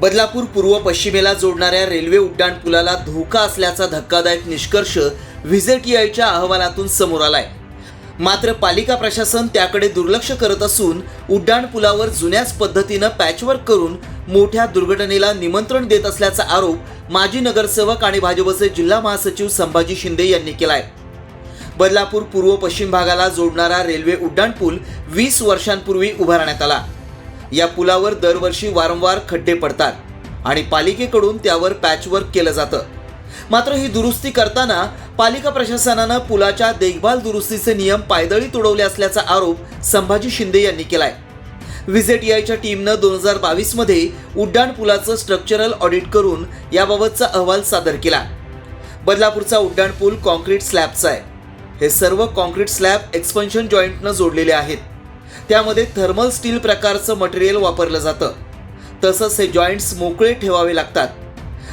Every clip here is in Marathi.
बदलापूर पूर्व पश्चिमेला जोडणाऱ्या रेल्वे उड्डाण पुलाला धोका असल्याचा धक्कादायक निष्कर्ष व्हिजेटीआयच्या अहवालातून समोर आलाय. मात्र पालिका प्रशासन त्याकडे दुर्लक्ष करत असून उड्डाण पुलावर जुन्याच पद्धतीनं पॅचवर्क करून मोठ्या दुर्घटनेला निमंत्रण देत असल्याचा आरोप माजी नगरसेवक आणि भाजपचे जिल्हा महासचिव संभाजी शिंदे यांनी केलाय. बदलापूर पूर्व पश्चिम भागाला जोडणारा रेल्वे उड्डाण पूल वीस वर्षांपूर्वी उभारण्यात आला. या पुलावर दरवर्षी वारंवार खड्डे पडतात आणि पालिकेकडून त्यावर पॅचवर्क केलं जातं. मात्र ही दुरुस्ती करताना पालिका प्रशासनानं पुलाच्या देखभाल दुरुस्तीचे नियम पायदळी तुडवले असल्याचा आरोप संभाजी शिंदे यांनी केलाय. व्हिजेटीआयच्या टीमनं दोन हजार बावीसमध्ये उड्डाण पुलाचं स्ट्रक्चरल ऑडिट करून याबाबतचा अहवाल सादर केला. बदलापूरचा उड्डाण पूल कॉन्क्रीट स्लॅबचा आहे. हे सर्व कॉन्क्रीट स्लॅब एक्सपन्शन जॉईंटनं जोडलेले आहेत. त्यामध्ये थर्मल स्टील प्रकारचं मटेरियल वापरलं जातं. तसंच हे जॉईंट्स मोकळे ठेवावे लागतात.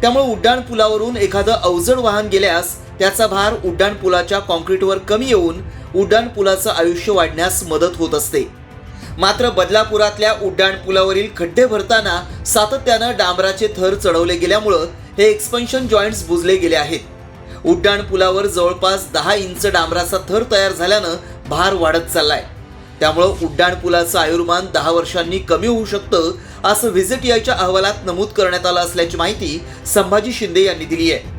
त्यामुळे उड्डाण पुलावरून एखादं अवजड वाहन गेल्यास त्याचा भार उड्डाण पुलाच्या कॉन्क्रीटवर कमी येऊन उड्डाण पुलाचं आयुष्य वाढण्यास मदत होत असते. मात्र बदलापुरातल्या उड्डाण पुलावरील खड्डे भरताना सातत्यानं डांबराचे थर चढवले गेल्यामुळं हे एक्सपेन्शन जॉईंट्स बुजले गेले आहेत. उड्डाण पुलावर जवळपास दहा इंच डांबराचा थर तयार झाल्यानं भार वाढत चाललाय. त्यामुळं उड्डाण पुलाचं आयुर्मान दहा वर्षांनी कमी होऊ शकतं असं व्हिजिटीआयच्या अहवालात नमूद करण्यात आलं असल्याची माहिती संभाजी शिंदे यांनी दिली आहे.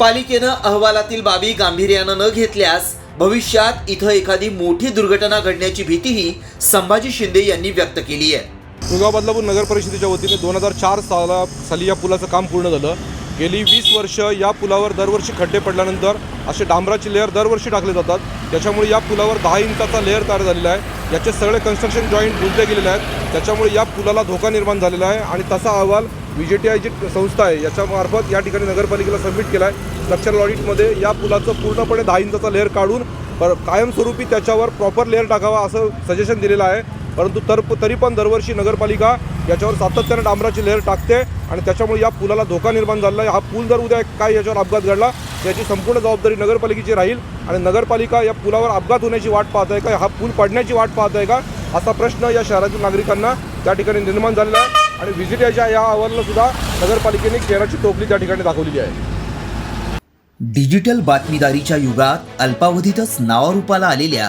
पालिकेनं अहवालातील बाबी गांभीर्यानं न घेतल्यास भविष्यात इथं एखादी मोठी दुर्घटना घडण्याची भीतीही संभाजी शिंदे यांनी व्यक्त केली आहे. दुगाव बदलापूर नगर परिषदेच्या वतीने दोन हजार चार साला साली या पुलाचं काम पूर्ण झालं. गेली वीस वर्ष या पुलावर दरवर्षी खड्डे पडल्यानंतर असे डांबराची लेअर दरवर्षी टाकले जातात. त्याच्यामुळे या पुलावर दहा इंचाचा लेअर तयार झालेला आहे. याचे सगळे कन्स्ट्रक्शन जॉईंट बुजले गेलेले आहेत. त्याच्यामुळे या पुलाला धोका निर्माण झालेला आहे आणि तसा अहवाल व्ही जे टी आय जी संस्था आहे याच्यामार्फत या ठिकाणी नगरपालिकेला सबमिट केला आहे. स्ट्रक्चरल ऑडिटमध्ये या पुलाचं पूर्णपणे दहा इंचाचा लेअर काढून पर कायमस्वरूपी त्याच्यावर प्रॉपर लेअर टाकावा असं सजेशन दिलेलं आहे. परंतु तर तरी पण दरवर्षी नगरपालिका याच्यावर सातत्यानं डांबराची लेअर टाकते आणि त्याच्यामुळे या पुलाला धोका निर्माण झालेला आहे. हा पूल जर उद्या काय याच्यावर अपघात घडला याची संपूर्ण जबाबदारी नगरपालिकेची राहील आणि नगरपालिका या पुलावर अपघात होण्याची वाट पाहत आहे का? हा पूल पडण्याची वाट पाहत आहे का? असा प्रश्न या शहरातील नागरिकांना त्या ठिकाणी निर्माण झालेला आहे आणि व्हिजिटच्या या अहवालाला सुद्धा नगरपालिकेने केराची टोपली त्या ठिकाणी दाखवलेली आहे. डिजिटल बातमीदारीच्या युगात अल्पावधीतच नावारूपाला आलेल्या